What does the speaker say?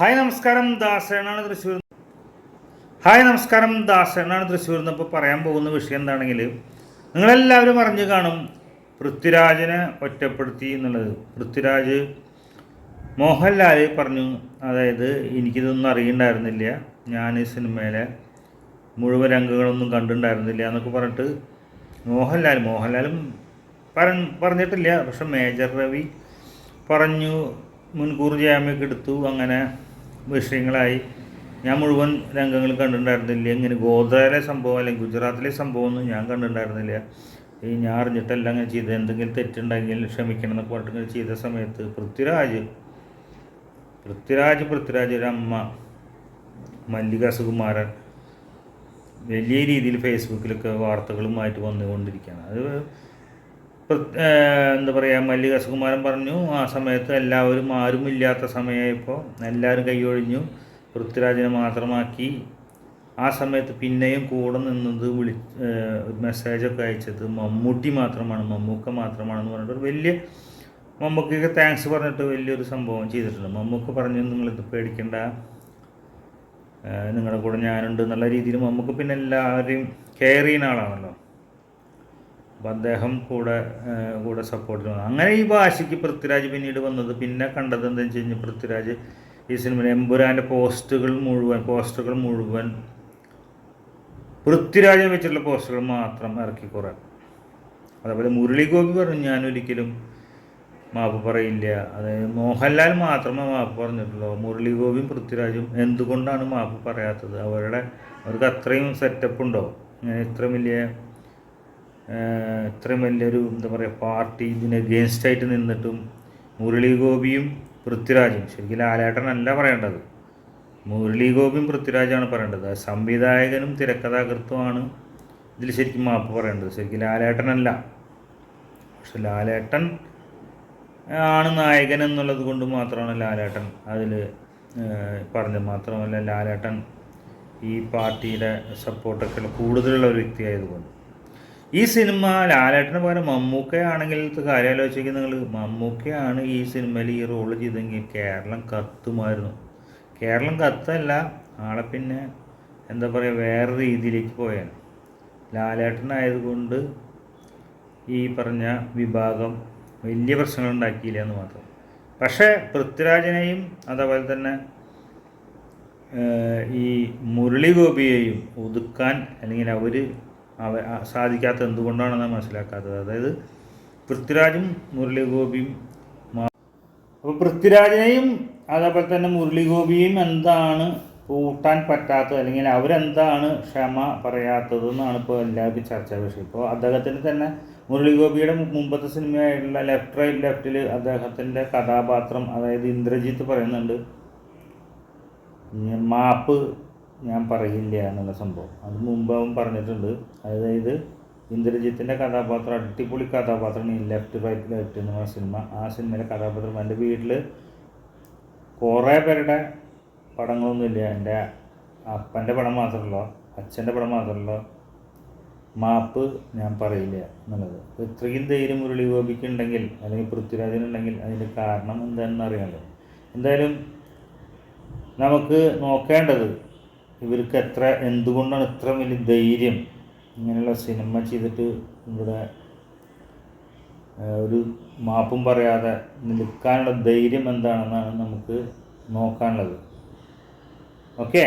Hi നമസ്കാരം ദാസേനാണ് Thrissur hi നമസ്കാരം ദാസേനാണ് തൃശ്ശൂർ ഇപ്പോൾ പറയാൻ പോകുന്ന വിഷയം എന്താണെങ്കിൽ നിങ്ങളെല്ലാവരും അറിഞ്ഞു കാണും പൃഥ്വിരാജിനെ ഒറ്റപ്പെടുത്തി എന്നുള്ളത്. പൃഥ്വിരാജ് മോഹൻലാൽ പറഞ്ഞു അതായത് എനിക്കിതൊന്നും അറിയണ്ടായിരുന്നില്ല. ഞാൻ ഈ സിനിമയിലെ മുഴുവൻ രംഗങ്ങളൊന്നും കണ്ടിട്ടുണ്ടായിരുന്നില്ല എന്നൊക്കെ പറഞ്ഞിട്ട് മോഹൻലാൽ മോഹൻലാലും പറഞ്ഞിട്ടില്ല. പക്ഷെ മേജർ രവി പറഞ്ഞു മുൻകൂർ ജാമ്യമൊക്കെ എടുത്തു. അങ്ങനെ വിഷയങ്ങളായി. ഞാൻ മുഴുവൻ രംഗങ്ങൾ കണ്ടിട്ടുണ്ടായിരുന്നില്ല. ഇങ്ങനെ ഗോദ്രയിലെ സംഭവം അല്ലെങ്കിൽ ഗുജറാത്തിലെ സംഭവം ഒന്നും ഞാൻ കണ്ടിട്ടുണ്ടായിരുന്നില്ല. ഈ ഞാൻ അറിഞ്ഞിട്ടല്ല അങ്ങനെ ചെയ്ത് എന്തെങ്കിലും തെറ്റുണ്ടെങ്കിൽ ക്ഷമിക്കണം എന്നൊക്കെ പറഞ്ഞിട്ട് ചെയ്ത സമയത്ത് പൃഥ്വിരാജ് പൃഥ്വിരാജ് പൃഥ്വിരാജ് ഒരു അമ്മ മല്ലിക സുകുമാരൻ വലിയ രീതിയിൽ ഫേസ്ബുക്കിലൊക്കെ വാർത്തകളുമായിട്ട് വന്നുകൊണ്ടിരിക്കുകയാണ്. അത് എന്താ പറയുക മല്ലിക സുകുമാരൻ പറഞ്ഞു ആ സമയത്ത് എല്ലാവരും ആരുമില്ലാത്ത സമയമായപ്പോൾ എല്ലാവരും കൈയൊഴിഞ്ഞു പൃഥ്വിരാജിനെ മാത്രമാക്കി. ആ സമയത്ത് പിന്നെയും കൂടെ നിന്നത് വിളി മെസ്സേജൊക്കെ അയച്ചത് മമ്മൂട്ടി മാത്രമാണ് മമ്മൂക്ക മാത്രമാണെന്ന് പറഞ്ഞിട്ട് ഒരു വലിയ മമ്മൂക്കൊക്കെ താങ്ക്സ് പറഞ്ഞിട്ട് വലിയൊരു സംഭവം ചെയ്തിട്ടുണ്ട്. മമ്മൂക്ക പറഞ്ഞു നിങ്ങളിത് പേടിക്കേണ്ട. നിങ്ങളുടെ കൂടെ ഞാനുണ്ട് എന്നുള്ള രീതിയിൽ മമ്മൂക്ക പിന്നെ എല്ലാവരെയും കെയർ ചെയ്യുന്ന ആളാണല്ലോ. അപ്പം അദ്ദേഹം കൂടെ കൂടെ സപ്പോർട്ട് വന്നു അങ്ങനെ ഈ ഭാഷയ്ക്ക് പൃഥ്വിരാജ് പിന്നീട് വന്നത്. പിന്നെ കണ്ടത് എന്താണെന്ന് വെച്ച് കഴിഞ്ഞാൽ പൃഥ്വിരാജ് ഈ സിനിമയിൽ എമ്പുരാന്റെ പോസ്റ്റുകൾ മുഴുവൻ പോസ്റ്ററുകൾ മുഴുവൻ പൃഥ്വിരാജിനെ വെച്ചിട്ടുള്ള പോസ്റ്ററുകൾ മാത്രം ഇറക്കി കുറേ. അതേപോലെ മുരളി ഗോപി പറഞ്ഞു ഞാനൊരിക്കലും മാപ്പ് പറയില്ല. അതായത് മോഹൻലാൽ മാത്രമേ മാപ്പ് പറഞ്ഞിട്ടുള്ളൂ. മുരളി ഗോപിയും പൃഥ്വിരാജും എന്തുകൊണ്ടാണ് മാപ്പ് പറയാത്തത്? അവരുടെ അവർക്ക് അത്രയും സെറ്റപ്പ് ഉണ്ടോ? ഇങ്ങനെ വലിയ ഇത്രയും വലിയൊരു എന്താ പറയുക പാർട്ടി ഇതിന് എഗെയിൻസ്റ്റായിട്ട് നിന്നിട്ടും മുരളി ഗോപിയും പൃഥ്വിരാജും ശരിക്കും ലാലേട്ടനല്ല പറയേണ്ടത്. മുരളി ഗോപിയും പൃഥ്വിരാജാണ് പറയേണ്ടത്. സംവിധായകനും തിരക്കഥാകൃത്തുമാണ് ഇതിൽ ശരിക്കും മാപ്പ് പറയേണ്ടത്. ശരിക്കും ലാലേട്ടനല്ല പക്ഷെ ലാലേട്ടൻ ആണ് നായകൻ എന്നുള്ളത് കൊണ്ട് മാത്രമാണ് ലാലേട്ടൻ അതിൽ പറഞ്ഞത്. മാത്രമല്ല ലാലേട്ടൻ ഈ പാർട്ടിയുടെ സപ്പോർട്ടൊക്കെ കൂടുതലുള്ള ഒരു വ്യക്തിയായതുകൊണ്ട് ഈ സിനിമ ലാലേട്ടന് പകരം മമ്മൂക്കയാണെങ്കിൽ ഇത് കാര്യം ആലോചിക്കുന്ന നിങ്ങൾ മമ്മൂക്കയാണ് ഈ സിനിമയിൽ ഈ റോൾ ചെയ്തെങ്കിൽ കേരളം കത്തുമായിരുന്നു. കേരളം കത്തല്ല ആളെ പിന്നെ എന്താ പറയുക വേറെ രീതിയിലേക്ക് പോയാണ്. ലാലേട്ടനായതുകൊണ്ട് ഈ പറഞ്ഞ വിഭാഗം വലിയ പ്രശ്നങ്ങൾ ഉണ്ടാക്കിയില്ല എന്ന് മാത്രം. പക്ഷേ പൃഥ്വിരാജിനെയും അതേപോലെ തന്നെ ഈ മുരളി ഗോപിയെയും ഒതുക്കാൻ അല്ലെങ്കിൽ അവർ സാധിക്കാത്ത എന്തുകൊണ്ടാണെന്ന് മനസ്സിലാക്കാത്തത്. അതായത് പൃഥ്വിരാജും മുരളി ഗോപിയും അപ്പോൾ പൃഥ്വിരാജിനെയും അതേപോലെ തന്നെ മുരളി ഗോപിയും എന്താണ് കൂട്ടാൻ പറ്റാത്തത്? അല്ലെങ്കിൽ അവരെന്താണ് ക്ഷമ പറയാത്തത് എന്നാണ് ഇപ്പോൾ എല്ലാവർക്കും ചർച്ചാ വിഷയം. ഇപ്പോൾ അദ്ദേഹത്തിന് തന്നെ മുരളി ഗോപിയുടെ മുമ്പത്തെ സിനിമയായിട്ടുള്ള ലെഫ്റ്റ് റൈറ്റ് ലെഫ്റ്റിൽ അദ്ദേഹത്തിന്റെ കഥാപാത്രം അതായത് ഇന്ദ്രജിത്ത് പറയുന്നുണ്ട് മാപ്പ് ഞാൻ പറയില്ല എന്നുള്ള സംഭവം. അത് മുമ്പ് അവൻ പറഞ്ഞിട്ടുണ്ട്. അതായത് ഇന്ദ്രജിത്തിന്റെ കഥാപാത്രം അടിപൊളി കഥാപാത്രമാണ് ഈ ലെഫ്റ്റ് റൈറ്റ് ലെഫ്റ്റ് എന്ന് സിനിമ. ആ സിനിമയിലെ കഥാപാത്രം എന്റെ വീട്ടിൽ കുറേ പേരുടെ പടങ്ങളൊന്നുമില്ല. എന്റെ അപ്പന്റെ പടം മാത്രമല്ലോ അച്ഛന്റെ പടം മാത്രമല്ലോ. മാപ്പ് ഞാൻ പറയില്ല എന്നുള്ളത്. ഇത്രയും ധൈര്യം മുരളി ഗോപിക്ക് ഉണ്ടെങ്കിൽ അല്ലെങ്കിൽ പൃഥ്വിരാജിനുണ്ടെങ്കിൽ അതിന്റെ കാരണം എന്താണെന്ന് അറിയാമല്ലോ. എന്തായാലും നമുക്ക് നോക്കേണ്ടത് ഇവർക്ക് എത്ര എന്തുകൊണ്ടാണ് ഇത്ര വലിയ ധൈര്യം? ഇങ്ങനെയുള്ള സിനിമ ചെയ്തിട്ട് ഇവിടെ ഒരു മാപ്പും പറയാതെ നിൽക്കാനുള്ള ധൈര്യം എന്താണെന്നാണ് നമുക്ക് നോക്കാനുള്ളത്. ഓക്കെ?